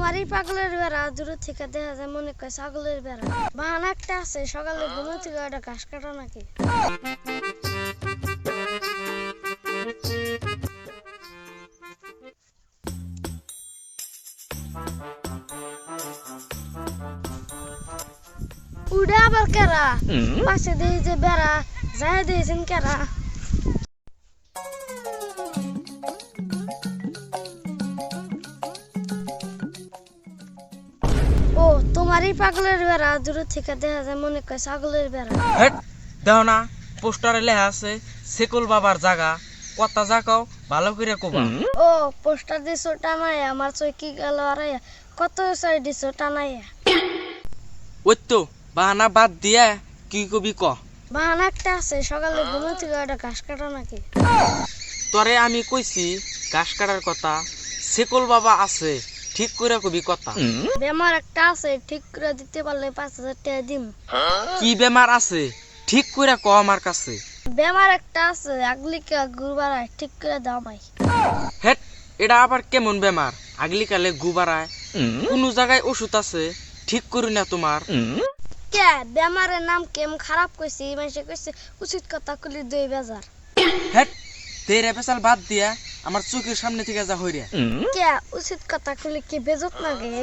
তোমারই পাগলের বেড়া দূর থেকে দেখা যায় মনে কয় ছাগলের বেড়া। বাহানা একটা আছে সকালে ঘুমো থেকে ওটা ঘাস কাটা নাকি? উড়ে আবার কেরা? পাশে দিয়ে যে বেড়া যায় দিয়েছেন কেরা। তোমারই পাগলের বেড়া দূর থেকে দেখা যায় মনে কয় ছাগলের বেড়া। দেও না পোস্টারে লেখা আছে সেকুল বাবার জায়গা কথা জাগাও ভালো করে কবা। ও পোস্টার দিছো টানাই আমার চৈকি গেল আড়াইয়া কত চাই দিছো টানাইয়া। ওই তো বাহানা বাদ দিয়ে কি কবি ক? বাহানা একটা আছে সকালে ঘুমো থেকে ওটা ঘাস কাটা নাকি? তরে আমি কইছি ঘাস কাটার কথা সেকুল বাবা আছে ঠিক করে কবি কথা। বেমার একটা আছে ঠিক করে দিতে পারলে পাঁচ হাজার টাকা দিম। কি বেমার আছে? ঠিক করে ক আমার কাছে। বেমার একটা আছে আগলিকে গুরবারায় ঠিক করে দাও ভাই হেট এটা আবার কেমন বেমার? আগলি কালে গুবারায় কোন জায়গায় ওষুধ আছে? ঠিক করি না তোমার। কে? বেমারের নাম কেম খারাপ কইছি মানুষে কইছে উচিত কথা কলি দুই বেজার। হেট তেরে পেশাল বাদ দিয়া। আমার চোখের সামনে থেকে যা হইরে। কে উচিত কথা কইলে কি বেজত লাগে?